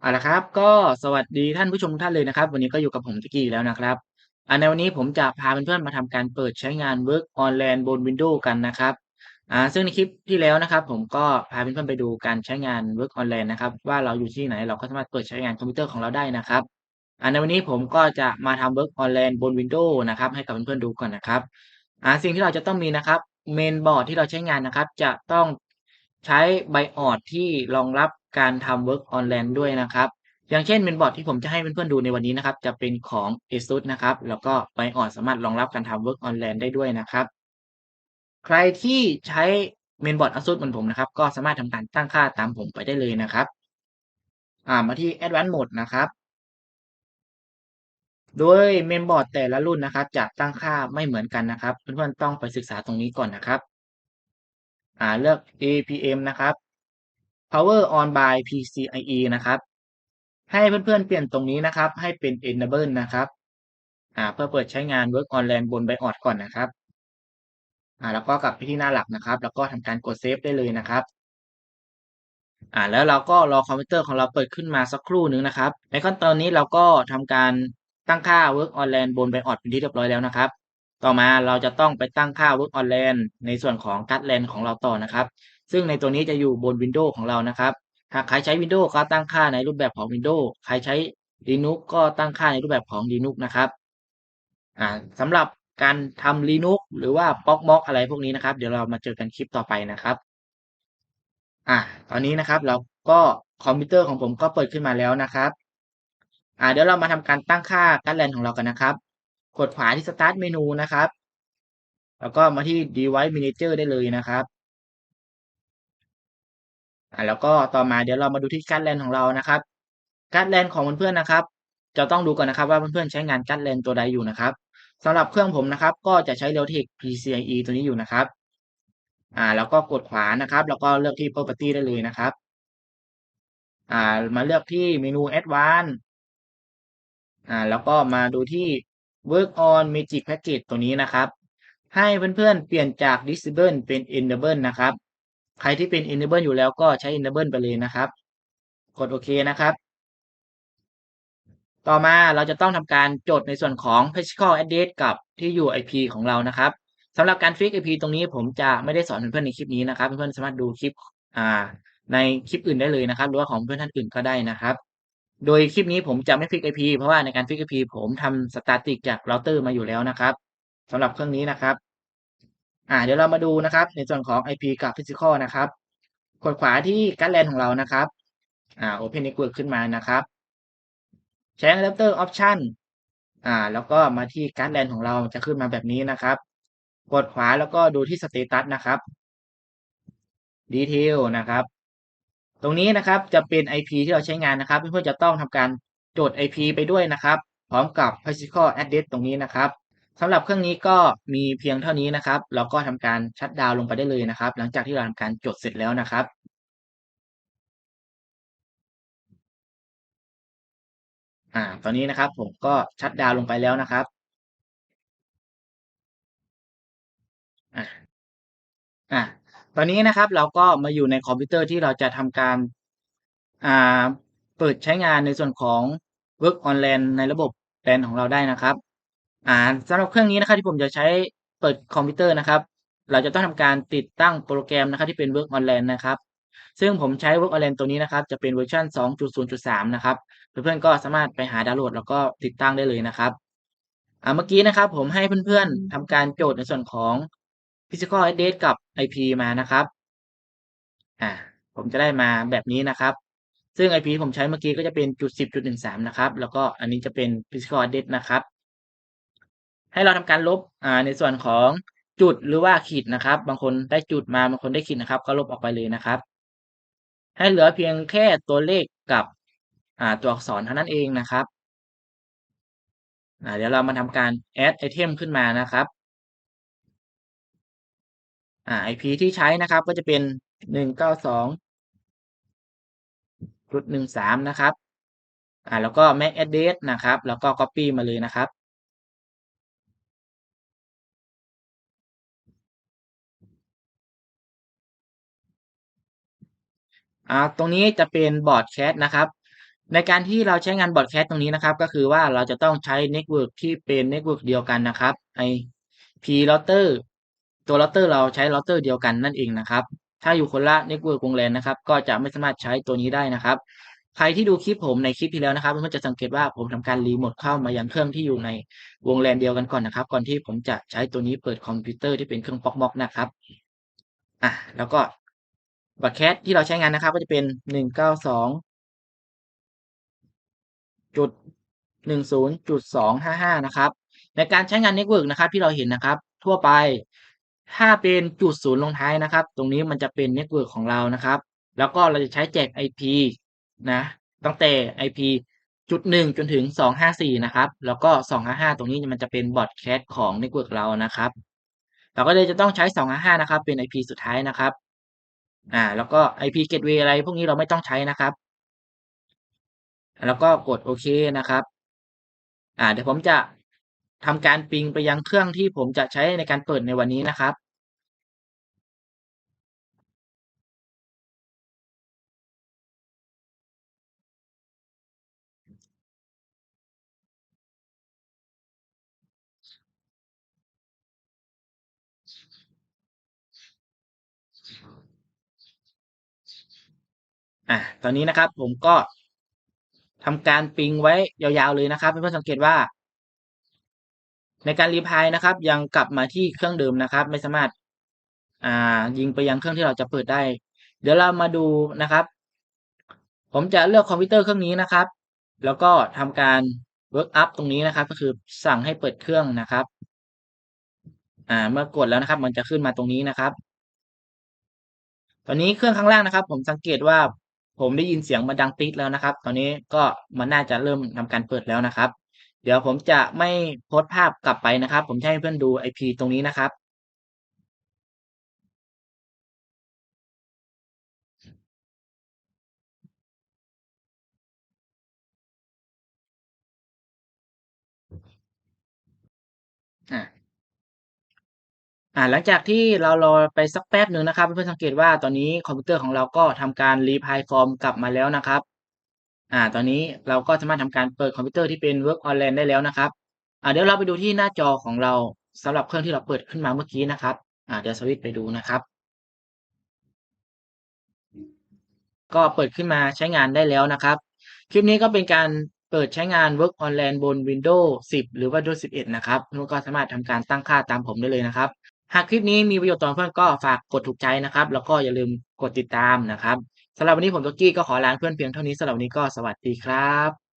เอาละครับก็สวัสดีท่านผู้ชมทุกท่านเลยนะครับ วันนี้ก็อยู่กับผม Teki อีกแล้วนะครับอ่าในวันนี้ผมจะพาเพื่อนๆมาทำการเปิดใช้งาน Work Online บน Windows กันนะครับอ่าซึ่งในคลิปที่แล้วนะครับ ผมก็พาเพื่อนๆไปดูการใช้งาน Work Online นะครับ ว่าเราอยู่ที่ไหนเราก็สามารถเปิดใช้งานคอมพิวเตอร์ของเราได้นะครับอ่าในวันนี้ผมก็จะมาทำ Work Online บน Windows นะครับให้กับเพื่อนๆดูก่อนนะครับอ่าสิ่งที่เราจะต้องมีนะครับ Mainboard ที่เราใช้งานนะครับ จะต้องใช้ BIOS ที่รองรับ การทำ Work Online ด้วยนะครับ อย่างเช่น Mainboard ที่ผมจะให้เพื่อนๆดูในวันนี้นะครับ จะเป็นของ ASUS นะครับ แล้วก็ BIOS สามารถรองรับการทำ Work Online ได้ด้วยนะครับ ใครที่ใช้ Mainboard ASUS เหมือนผมนะครับ ก็สามารถทำการตั้งค่าตามผมไปได้เลยนะครับอ่ามาที่ Advanced Mode นะครับโดย Mainboard แต่ละรุ่นนะครับจะตั้งค่าไม่เหมือนกันนะครับ เพื่อนๆต้องไปศึกษาตรงนี้ก่อนนะครับ อ่าเลือก APM นะครับ Power on by PCIe นะครับ ให้เพื่อนๆเปลี่ยนตรงนี้นะครับ ให้เป็น Enable นะครับอ่าเพื่อเปิดใช้งาน Work Online บน BIOS ก่อนนะครับอ่าแล้วก็กลับไปที่หน้าหลักนะครับ แล้วก็ทำการกดเซฟได้เลยนะครับอ่าแล้วเราก็รอคอมพิวเตอร์ของเราเปิดขึ้นมาสักครู่หนึ่งนะครับ ในขั้นตอนนี้เราก็ทำการตั้งค่า Work Online บน BIOS เป็นที่เรียบร้อยแล้วนะครับ ต่อมาเราจะต้องไปตั้งค่า Work Online ในส่วนของ guard LAN ของเราต่อนะครับ ซึ่งในตัวนี้จะอยู่บน Windows ของเรานะครับ หากใครใช้ Windows ก็ตั้งค่าในรูปแบบของ Windows ใครใช้ Linux ก็ตั้งค่าในรูปแบบของ Linux นะครับอ่าสำหรับการทำ Linux หรือว่า Proxmox อะไรพวกนี้นะครับ เดี๋ยวเรามาเจอกันคลิปต่อไปนะครับอ่าตอนนี้นะครับเราก็คอมพิวเตอร์ของผมก็เปิดขึ้นมาแล้วนะครับอ่าเดี๋ยวเรามาทำการตั้งค่า Guardland ของเรากันนะครับ กดขวาที่ Start เมนูนะครับ แล้วก็มาที่ Device Manager ได้เลยนะครับ อ่าแล้วก็ต่อมาเดี๋ยวเรามาดูที่ Guardland ของเรานะครับ Guardland ของเพื่อนๆนะครับ จะต้องดูก่อนนะครับว่าเพื่อนๆใช้งาน Guardland ตัวใดอยู่นะครับสำหรับเครื่องผมนะครับ ก็จะใช้ Realtek PCIe ตัวนี้อยู่นะครับ อ่า แล้วก็กดขวานะครับ แล้วก็เลือกที่ Property ได้เลยนะครับ อ่า มาเลือกที่เมนู Advanced อ่า แล้วก็มาดูที่ Work on Magic Package ตัวนี้นะครับ ให้เพื่อนๆเปลี่ยนจาก Disable เป็น Enable นะครับ ใครที่เป็น Enable อยู่แล้วก็ใช้ Enable ไปเลยนะครับ กดโอเคนะครับ ต่อมาเราจะต้องทำการจดในส่วนของ physical address กับที่อยู่ IP ของเรานะครับสำหรับการ fix IP ตรงนี้ผมจะไม่ได้สอนเพื่อนๆในคลิปนี้นะครับ เพื่อนๆสามารถดูคลิปในคลิปอื่นได้เลยนะครับ หรือว่าของเพื่อนท่านอื่นก็ได้นะครับ โดยคลิปนี้ผมจะไม่ fix IP เพราะว่าในการ fix IP ผมทำ static จากเราเตอร์มาอยู่แล้วนะครับสำหรับเครื่องนี้นะครับ อ่าเดี๋ยวเรามาดูนะครับ ในส่วนของ IP กับ physical นะครับกดขวาที่ Guardland ของเรานะครับอ่า Open Network ขึ้นมานะครับ ใช้ Adapter Option อ่า แล้วก็มาที่ Guardland ของเราจะขึ้นมาแบบนี้นะครับ กดขวาแล้วก็ดูที่ Status นะครับ Detail นะครับ ตรงนี้นะครับจะเป็น IP ที่เราใช้งานนะครับเพื่อนๆจะต้องทำการจทย์ IP ไปด้วยนะครับ พร้อมกับ physical address ตรงนี้นะครับ สำหรับเครื่องนี้ก็มีเพียงเท่านี้นะครับ เราก็ทำการชัดดาวลงไปได้เลยนะครับ หลังจากที่เราทำการจดเสร็จแล้วนะครับ อ่า ตอนนี้นะครับ ผมก็ชัดดาวลงไปแล้วนะครับอะอะตอนนี้นะครับเราก็มาอยู่ในคอมพิวเตอร์ที่เราจะทำการอ่าเปิดใช้งานในส่วนของ Work Online ในระบบ LAN ของเราได้นะครับ อ่าสำหรับเครื่องนี้นะครับที่ผมจะใช้เปิดคอมพิวเตอร์นะครับ เราจะต้องทำการติดตั้งโปรแกรมนะครับที่เป็น Work Online นะครับ ซึ่งผมใช้ Work Online ตัวนี้นะครับ จะเป็นเวอร์ชัน2.0.3 นะครับ เพื่อนๆก็สามารถไปหาดาวน์โหลดแล้วก็ติดตั้งได้เลยนะครับอ่าเมื่อกี้นะครับ ผมให้เพื่อนๆทำการโจทย์ในส่วนของ physical address กับ IP มานะครับอ่าผมจะได้มาแบบนี้นะครับ ซึ่ง IP ที่ผมใช้เมื่อกี้ก็จะเป็นจุด10.13 นะครับ แล้วก็อันนี้จะเป็น physical address นะครับ ให้เราทำการลบอ่าในส่วนของจุดหรือว่าขีดนะครับ บางคนได้จุดมาบางคนได้ขีดนะครับ ก็ลบออกไปเลยนะครับ ให้เหลือเพียงแค่ตัวเลขกับอ่าตัวอักษรเท่านั้นเองนะครับอ่าเดี๋ยวเรามาทำการ add item ขึ้นมานะครับอ่า IP ที่ใช้นะครับก็จะเป็น 192.13 นะครับ อ่าแล้วก็ MAC address นะครับ แล้วก็ copy มาเลยนะครับ อ่าตรงนี้จะเป็นบอร์ดแคสนะครับ ในการที่เราใช้งานบอร์ดแคสตรงนี้นะครับ ก็คือว่าเราจะต้องใช้เน็ตเวิร์กที่เป็นเน็ตเวิร์กเดียวกันนะครับ IP router ตัว router เราใช้ router เดียวกันนั่นเองนะครับ ถ้าอยู่คนละเน็ตเวิร์กวงแลนนะครับ ก็จะไม่สามารถใช้ตัวนี้ได้นะครับ ใครที่ดูคลิปผมในคลิปที่แล้วนะครับเพื่อนจะสังเกตว่าผมทำการรีโมทเข้ามายังเครื่องที่อยู่ในวงแลนเดียวกันก่อนนะครับ ก่อนที่ผมจะใช้ตัวนี้เปิดคอมพิวเตอร์ที่เป็นเครื่องป๊อกม็อกนะครับอะแล้วก็ บัตรแคสที่เราใช้งานนะครับ ก็จะเป็นหนึ่งเก้าสองจุดหนึ่งศูนย์จุดสองห้าห้านะครับ ในการใช้งานเน็ตเวิร์กนะครับที่เราเห็นนะครับ ทั่วไปถ้าเป็นจุดศูนย์ลงท้ายนะครับ ตรงนี้มันจะเป็นเน็ตเวิร์กของเรานะครับ แล้วก็เราจะใช้แจก IP นะ ตั้งแต่ IP จุดหนึ่งจนถึงสองห้าสี่นะครับ แล้วก็สองห้าห้าตรงนี้มันจะเป็นบอดแคสของเน็ตเวิร์กเรานะครับ เราก็เลยจะต้องใช้สองห้าห้านะครับ เป็น IP สุดท้ายนะครับ อ่า แล้วก็ IP gateway อะไรพวกนี้เราไม่ต้องใช้นะครับ แล้วก็กดโอเคนะครับ อ่า เดี๋ยวผมจะทำการปิงไปยังเครื่องที่ผมจะใช้ในการเปิดในวันนี้นะครับ อะตอนนี้นะครับ ผมก็ทำการปิงไว้ยาวๆเลยนะครับเพื่อนๆสังเกตว่า ในการรีพายนะครับ ยังกลับมาที่เครื่องเดิมนะครับ ไม่สามารถ อ่า ยิงไปยังเครื่องที่เราจะเปิดได้ เดี๋ยวเรามาดูนะครับ ผมจะเลือกคอมพิวเตอร์เครื่องนี้นะครับ แล้วก็ทำการ work up ตรงนี้นะครับ ก็คือสั่งให้เปิดเครื่องนะครับ อ่า เมื่อกดแล้วนะครับ มันจะขึ้นมาตรงนี้นะครับ ตอนนี้เครื่องข้างล่างนะครับ ผมสังเกตว่า ผมได้ยินเสียงมันดังติ๊ดแล้วนะครับ ตอนนี้ก็มันน่าจะเริ่มทำการเปิดแล้วนะครับ เดี๋ยวผมจะไม่โพสต์ภาพกลับไปนะครับ ผมจะให้เพื่อนดู IP ตรงนี้นะครับอ่า อ่าหลังจากที่เรารอไปสักแป๊บหนึ่งนะครับเพื่อนๆสังเกตว่าตอนนี้คอมพิวเตอร์ของเราก็ทำการรีพายฟอร์มกลับมาแล้วนะครับอ่าตอนนี้เราก็สามารถทำการเปิดคอมพิวเตอร์ที่เป็น Work Online ได้แล้วนะครับอ่าเดี๋ยวเราไปดูที่หน้าจอของเราสำหรับเครื่องที่เราเปิดขึ้นมาเมื่อกี้นะครับอ่าเดี๋ยวสวิตไปดูนะครับ ก็เปิดขึ้นมาใช้งานได้แล้วนะครับ คลิปนี้ก็เป็นการเปิดใช้งาน Work Online บน Windows 10 หรือว่า Windows 11 นะครับเพื่อนก็สามารถทำการตั้งค่าตามผมได้เลยนะครับ หากคลิปนี้มีประโยชน์ต่อเพื่อนก็ฝากกดถูกใจนะครับ แล้วก็อย่าลืมกดติดตามนะครับสำหรับวันนี้ผมโตกี้ก็ขอลาเพื่อนเพียงเท่านี้สำหรับวันนี้ก็สวัสดีครับ